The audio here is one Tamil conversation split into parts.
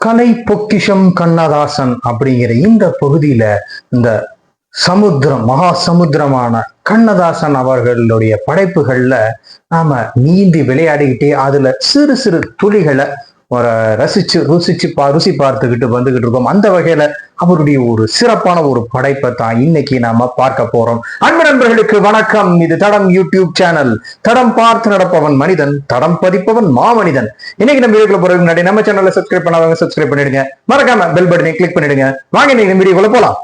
கலை பொக்கிஷம் கண்ணதாசன் அப்படிங்கிற இந்த பகுதியில இந்த சமுத்திரம் மகா சமுத்திரமான கண்ணதாசன் அவர்களுடைய படைப்புகள்ல நாம நீந்தி விளையாடிக்கிட்டே அதுல சிறு சிறு துளிகளை ஒரு ரசிச்சு ருசிச்சு பா ருசி பார்த்துக்கிட்டு வந்துகிட்டு இருக்கோம். அந்த வகையில அவருடைய ஒரு சிறப்பான ஒரு படைப்பை தான் இன்னைக்கு நாம பார்க்க போறோம். அன்பு நண்பர்களுக்கு வணக்கம். இது தடம் யூடியூப் சேனல். தடம் பார்த்து நடப்பவன் மனிதன் தடம் பதிப்பவன் மாமனிதன். இன்னைக்கு நம்ம வீடியோக்குள்ள போறதுக்கு முன்னாடி நம்ம சேனலை சப்ஸ்கிரைப் பண்ணாதவங்க சப்ஸ்கிரைப் பண்ணிடுங்க. மறக்காம பெல் பட்டனை கிளிக் பண்ணிடுங்க. வாங்க இன்னைக்கு இந்த வீடியோக்குள்ள போலாம்.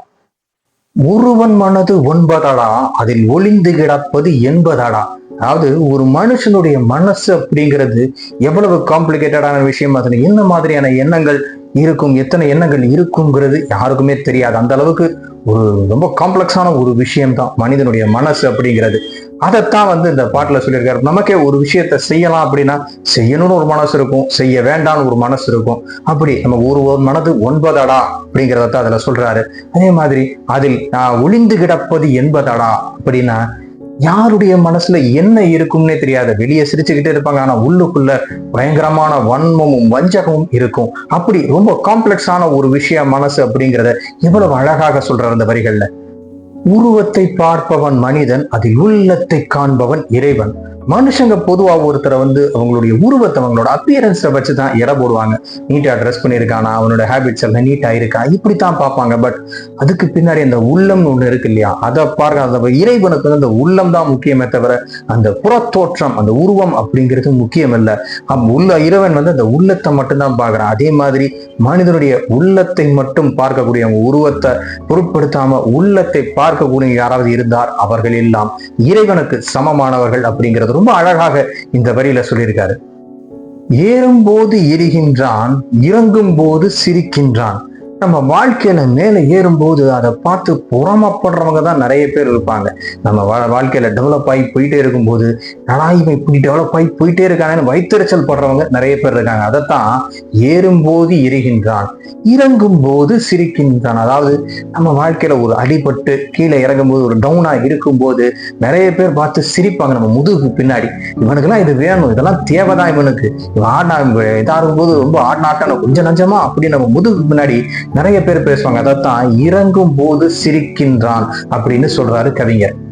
ஒருவன் மனது ஒன்பதடா அதில் ஒளிந்து கிடப்பது எண்பதடா. அதாவது ஒரு மனுஷனுடைய மனசு அப்படிங்கிறது எவ்வளவு காம்ப்ளிகேட்டடான விஷயம் அதில் என்ன மாதிரியான எண்ணங்கள் இருக்கும் எத்தனை எண்ணங்கள் இருக்குங்கிறது யாருக்குமே தெரியாது. அந்த அளவுக்கு ஒரு ரொம்ப காம்ப்ளெக்ஸான ஒரு விஷயம்தான் மனிதனுடைய மனசு அப்படிங்கிறது. அதைத்தான் வந்து இந்த பாட்டில் சொல்லியிருக்காரு. நமக்கே ஒரு விஷயத்த செய்யலாம் அப்படின்னா செய்யணும்னு ஒரு மனசு இருக்கும் செய்ய வேண்டாம்னு ஒரு மனசு இருக்கும். அப்படி நம்ம ஒரு ஒரு மனது ஒன்பதடா அப்படிங்கிறத அதில் அதுல சொல்றாரு. அதே மாதிரி அதில் ஆஹ், ஒளிந்து கிடப்பது என்பதடா அப்படின்னா யாருடைய மனசுல என்ன இருக்கும்னே தெரியாது. வெளியே சிரிச்சுக்கிட்டே இருப்பாங்க. ஆனா உள்ளுக்குள்ள பயங்கரமான வன்மமும் வஞ்சகமும் இருக்கும். அப்படி ரொம்ப காம்ப்ளெக்ஸான ஒரு விஷயம் மனசு அப்படிங்கிறத எவ்வளவு அழகாக சொல்ற அந்த வரிகள்ல. உருவத்தை பார்ப்பவன் மனிதன் அதில் உள்ளத்தை காண்பவன் இறைவன். மனுஷங்க பொதுவா ஒருத்தரை வந்து அவங்களுடைய உருவத்தை அவங்களோட அப்பியரன்ஸை வச்சு தான் எடை போடுவாங்க. நீட்டா ட்ரெஸ் பண்ணியிருக்கானா அவனோட ஹேபிட்ஸ் எல்லாம் நீட்டாக இருக்கா இப்படித்தான் பார்ப்பாங்க. பட் அதுக்கு பின்னாடி அந்த உள்ளம்னு ஒண்ணு இருக்கு இல்லையா? அதை பார்க்க அந்த இறைவனுக்கு வந்து அந்த உள்ளம் தான் முக்கியமே தவிர அந்த புறத்தோற்றம் அந்த உருவம் அப்படிங்கிறது முக்கியம் இல்லை. உள்ள இறைவன் வந்து அந்த உள்ளத்தை மட்டும்தான் பார்க்குறான். அதே மாதிரி மனிதனுடைய உள்ளத்தை மட்டும் பார்க்கக்கூடிய அவங்க உருவத்தை பொருட்படுத்தாம உள்ளத்தை பார்க்கக்கூடிய யாராவது இருந்தார் அவர்கள் எல்லாம் இறைவனுக்கு சமமானவர்கள் அப்படிங்கிறது ரொம்ப அழகாக இந்த வரியில சொல்லியிருக்காரு. ஏறும்போது எரிகின்றான் இறங்கும் போது சிரிக்கின்றான். நம்ம வாழ்க்கையில மேல ஏறும்போது அதை பார்த்து புறமப்படுறவங்க தான் நிறைய பேர் இருப்பாங்க. நம்ம வா- வாழ்க்கையில டெவலப் ஆகி போயிட்டே இருக்கும்போது நல்லா இவன் இப்படி டெவலப் ஆகி போயிட்டே இருக்காங்கன்னு வயிற்றுச்சல் படுறவங்க நிறைய பேர் இருக்காங்க. அதைத்தான் ஏறும்போது எரிகின்றான். இறங்கும் போது சிரிக்கின்றான். அதாவது நம்ம வாழ்க்கையில ஒரு அடிபட்டு கீழே இறங்கும் போது ஒரு டவுனா இருக்கும்போது நிறைய பேர் பார்த்து சிரிப்பாங்க. நம்ம முதுகு பின்னாடி இவனுக்கெல்லாம் இது வேணும். இதெல்லாம் தேவைதான் இவனுக்கு. இவன் ஆடினா இதா இருக்கும்போது ரொம்ப ஆடினாட்டான கொஞ்சம் நஞ்சமா? அப்படி நம்ம முதுகு பின்னாடி நிறைய பேர் பேசுவாங்க அதைத்தான் இறங்கும் போது சிரிக்கின்றான் அப்படின்னு சொல்றாரு கவிஞர்.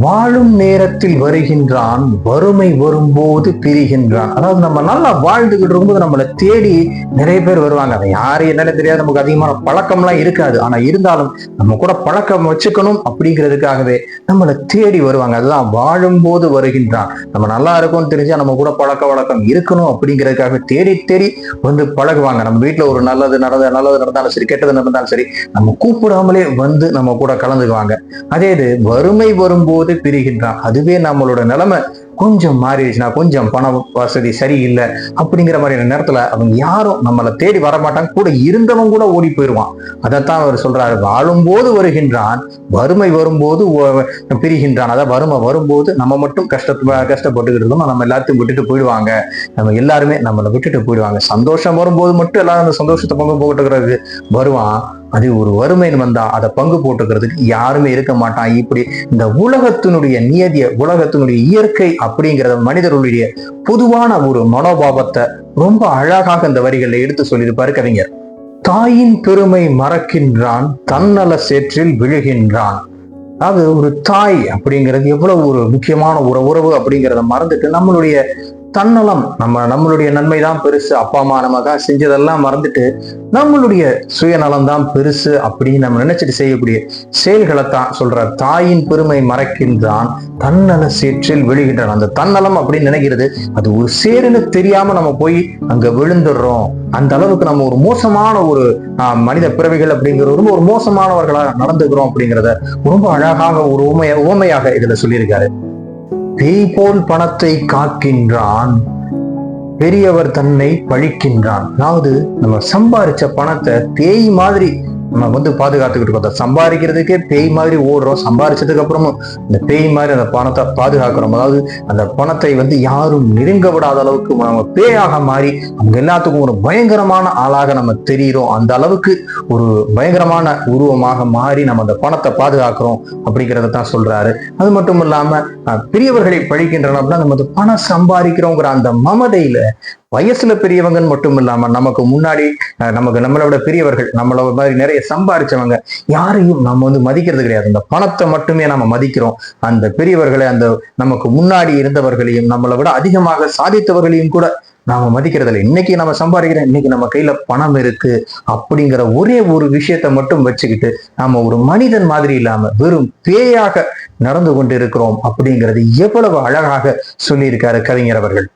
வாழும் நேரத்தில் வருகின்றான் வறுமை வரும்போது பிரிகின்றான். அதாவது நம்ம நல்லா வாழ்ந்துகிட்டு இருக்கும்போது நம்மளை தேடி நிறைய பேர் வருவாங்க. அதை யாரு என்னன்னு தெரியாது நமக்கு அதிகமான பழக்கம்லாம் இருக்காது. ஆனா இருந்தாலும் நம்ம கூட பழக்கம் வச்சுக்கணும் அப்படிங்கிறதுக்காகவே நம்மளை தேடி வருவாங்க. அதுதான் வாழும்போது வருகின்றான். நம்ம நல்லா இருக்கும்னு தெரிஞ்சா நம்ம கூட பழக்க வழக்கம் இருக்கணும் அப்படிங்கிறதுக்காக தேடி தேடி வந்து பழகுவாங்க. நம்ம வீட்டுல ஒரு நல்லது நடந்த நல்லது நடந்தாலும் சரி கெட்டது நடந்தாலும் சரி நம்ம கூப்பிடாமலே வந்து நம்ம கூட கலந்துக்குவாங்க. அதே இது வறுமை வரும்போது பிரிகின்றான். அதுவே நம்மளோட நிலைமை கொஞ்சம் மாறிடுச்சுன்னா கொஞ்சம் பண வசதி சரியில்லை அப்படிங்கிற மாதிரியான நேரத்துல அவங்க யாரும் நம்மளை தேடி வர மாட்டாங்க கூட இருந்தவன் கூட ஓடி போயிடுவான் அதைத்தான் அவர் சொல்றாரு. வாழும்போது வருகின்றான். வறுமை வரும்போது பிரிகின்றான். அதாவது வறுமை வரும்போது நம்ம மட்டும் கஷ்டத்து கஷ்டப்பட்டுக்கிட்டு இருந்தோம் நம்ம எல்லாத்தையும் விட்டுட்டு போயிடுவாங்க. நம்ம எல்லாருமே நம்மளை விட்டுட்டு போயிடுவாங்க. சந்தோஷம் வரும்போது மட்டும் எல்லாரும் அந்த சந்தோஷத்தை பங்கு போட்டுக்கிறது வருவான். அது ஒரு வறுமைன்னு வந்தா அதை பங்கு போட்டுக்கிறதுக்கு யாருமே இருக்க மாட்டான். இப்படி இந்த உலகத்தினுடைய நியதிய உலகத்தினுடைய இயற்கை அப்படிங்கிறத மனிதர்களுடைய பொதுவான ஒரு மனோபாவத்தை ரொம்ப அழகாக இந்த வரிகளில் எடுத்து சொல்லியிருப்பாரு கவிஞர். தாயின் பெருமை மறக்கின்றான் தன்னல சேற்றில் விழுகின்றான். அதாவது ஒரு தாய் அப்படிங்கிறது எவ்வளவு ஒரு முக்கியமான ஒரு உறவு அப்படிங்கிறத மறந்துட்டு நம்மளுடைய தன்னலம். நம்ம நம்மளுடைய நன்மை தான் பெருசு. அப்பா அம்மா நமக்காக செஞ்சதெல்லாம் மறந்துட்டு நம்மளுடைய சுயநலம் தான் பெருசு அப்படின்னு நம்ம நினைச்சிட்டு செய்யக்கூடிய செயல்களை தான் சொல்ற தாயின் பெருமை மறைக்கின்றான். தன்னல சேற்றில் விழுகின்றான். அந்த தன்னலம் அப்படின்னு நினைக்கிறது அது ஒரு சேருன்னு தெரியாம நம்ம போய் அங்க விழுந்துடுறோம். அந்த அளவுக்கு நம்ம ஒரு மோசமான ஒரு ஆஹ், மனித பிறவிகள் அப்படிங்கிற ரொம்ப ஒரு மோசமானவர்களாக நடந்துக்கிறோம் அப்படிங்கிறத ரொம்ப அழகாக ஒரு உமைய உவமையாக இதுல சொல்லியிருக்காரு. பேய் போல் பணத்தை காக்கின்றான். பெரியவர் தன்னை பழிக்கின்றான். அதாவது நம்ம சம்பாரிச்ச பணத்தை பேய் மாதிரி நம்ம வந்து பாதுகாத்துக்கிட்டு இருக்கோம். அதை சம்பாதிக்கிறதுக்கே பேய் மாதிரி ஓடுறோம். சம்பாதிச்சதுக்கு அப்புறமும் இந்த பேய் மாதிரி அந்த பணத்தை பாதுகாக்கிறோம். அதாவது அந்த பணத்தை வந்து யாரும் நெருங்க விடாத அளவுக்கு நம்ம பேயாக மாறி அவங்க எல்லாத்துக்கும் ஒரு பயங்கரமான ஆளாக நம்ம தெரிகிறோம் அந்த அளவுக்கு ஒரு பயங்கரமான உருவமாக மாறி நம்ம அந்த பணத்தை பாதுகாக்கிறோம் அப்படிங்கிறத தான் சொல்றாரு. அது மட்டும் இல்லாம பெரியவர்களை பழிக்கின்றன அப்படின்னா நம்ம வந்து பணம் சம்பாதிக்கிறோங்கிற அந்த மமதையில வயசுல பெரியவங்கன்னு மட்டும் இல்லாம நமக்கு முன்னாடி நமக்கு நமக்கு நம்மளோட பெரியவர்கள் நம்மளோட மாதிரி நிறைய சம்பாரிச்சவங்க யாரையும் நம்ம வந்து மதிக்கிறது கிடையாது. அந்த பணத்தை மட்டுமே நம்ம மதிக்கிறோம். அந்த பெரியவர்களை அந்த நமக்கு முன்னாடி இருந்தவர்களையும் நம்மளை விட அதிகமாக சாதித்தவர்களையும் கூட நாம மதிக்கிறதில்ல. இன்னைக்கு நம்ம சம்பாதிக்கிறோம். இன்னைக்கு நம்ம கையில பணம் இருக்கு அப்படிங்கிற ஒரே ஒரு விஷயத்த மட்டும் வச்சுக்கிட்டு நாம ஒரு மனிதன் மாதிரி இல்லாம வெறும் பேயாக நடந்து கொண்டு இருக்கிறோம் அப்படிங்கிறது எவ்வளவு அழகாக சொல்லியிருக்காரு கவிஞர் அவர்கள்.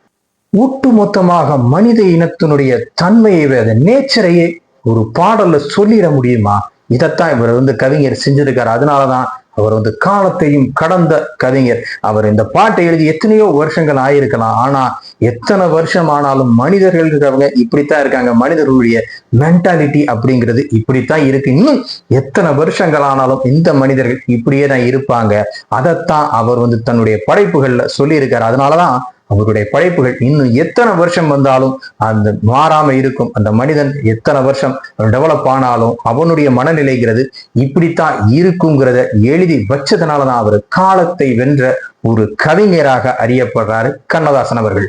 ஒட்டுமொத்தமாக மனித இனத்தினுடைய தன்மையை அந்த நேச்சரையே ஒரு பாடல்ல சொல்லிட முடியுமா? இதைத்தான் இவர் வந்து கவிஞர் செஞ்சிருக்காரு. அதனாலதான் அவர் வந்து காலத்தையும் கடந்த கவிஞர். அவர் இந்த பாட்டை எழுதி எத்தனையோ வருஷங்கள் ஆயிருக்கலாம். ஆனா எத்தனை வருஷம் ஆனாலும் மனிதர்கள் இருக்கிறவங்க இப்படித்தான் இருக்காங்க. மனிதர்களுடைய மென்டாலிட்டி அப்படிங்கிறது இப்படித்தான் இருக்கு. இன்னும் எத்தனை வருஷங்கள் ஆனாலும் இந்த மனிதர்கள் இப்படியே தான் இருப்பாங்க. அதைத்தான் அவர் வந்து தன்னுடைய படைப்புகள்ல சொல்லியிருக்காரு. அதனாலதான் அவருடைய படைப்புகள் இன்னும் எத்தனை வருஷம் வந்தாலும் அந்த மாறாம இருக்கும். அந்த மனிதன் எத்தனை வருஷம் டெவலப் ஆனாலும் அவனுடைய மனநிலைங்கிறது இப்படித்தான் இருக்குங்கிறத எழுதி வச்சதுனாலதான் அவர் காலத்தை வென்ற ஒரு கவிஞராக அறியப்படுறாரு கண்ணதாசன் அவர்கள்.